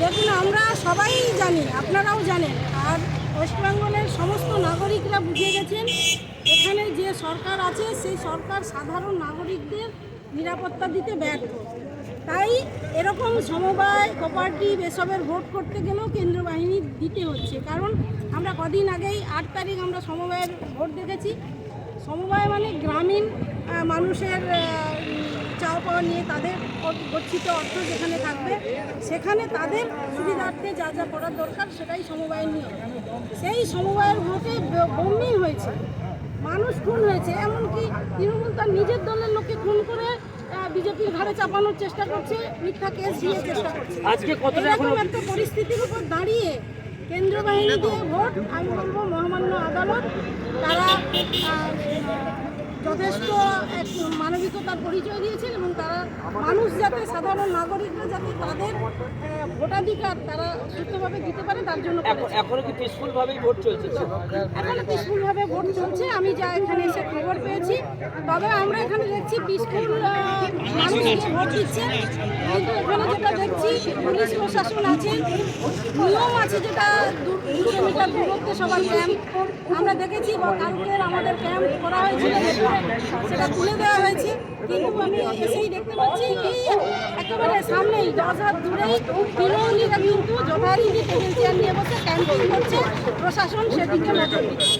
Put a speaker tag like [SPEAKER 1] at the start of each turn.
[SPEAKER 1] দেখুন, আমরা সবাই জানি, আপনারাও জানেন, আর ওয়েস্ট বেঙ্গলের সমস্ত নাগরিকরা বুঝে গেছেন, এখানে যে সরকার আছে, সেই সরকার সাধারণ নাগরিকদের নিরাপত্তা দিতে ব্যর্থ। তাই এরকম সমবায় কোপারেটিভ এসবের ভোট করতে গেলেও কেন্দ্র বাহিনী দিতে হচ্ছে। কারণ আমরা কদিন আগেই আট তারিখ আমরা সমবায়ের ভোট দেখেছি। সমবায় মানে গ্রামীণ মানুষের নিয়ে তাদের গচ্ছিত অর্থ যেখানে থাকবে সেখানে তাদের সুবিধার্থে যা যা করার দরকার সেটাই সমবায়ের নিয়ম। সেই সমবায়ের ভোটে বমি হয়েছে মানুষ খুন হয়েছে এমনকি তৃণমূল তার নিজের দলের লোককে খুন করে বিজেপির ঘাড়ে চাপানোর চেষ্টা করছে মিথ্যা কেস দিয়ে চেষ্টা করছে।
[SPEAKER 2] আজকে
[SPEAKER 1] এরকম একটা পরিস্থিতির উপর দাঁড়িয়ে কেন্দ্র বাহিনী দিয়ে ভোট আমি বলব মহামান্য আদালত তারা যথেষ্ট এক মানবিকতার পরিচয় দিয়েছেন এবং তারা মানুষ যাতে সাধারণ নাগরিকরা যাতে তাদের ভোটাধিকার তারা সুস্থভাবে দিতে পারে তার জন্য
[SPEAKER 2] এখন কি পিসফুল ভাবেই ভোট চলছে
[SPEAKER 1] এখনও পিসফুলভাবে ভোট চলছে আমি যা এখানে এসে খবর পেয়েছি। তবে আমরা এখানে দেখছি পিসফুল মানুষ ভোট দিচ্ছে। কিন্তু এখানে যেটা দেখছি পুলিশ প্রশাসন আছে নিয়ম আছে যেটা দু- দুশো মিটার দূরত্বে সবার ক্যাম্প। আমরা দেখেছি কালকের আমাদের ক্যাম্প করা হয়েছিল সেটা তুলে দেওয়া হয়েছে। কিন্তু আমি এসেই দেখতে পাচ্ছি কি একেবারে সামনেই, দশ হাত দূরেই তৃণমূলীরা কিন্তু যথারীতি টেবিল চেয়ার নিয়ে বসে ক্যাম্পিং করছে প্রশাসন সেদিকে নজর দিচ্ছে।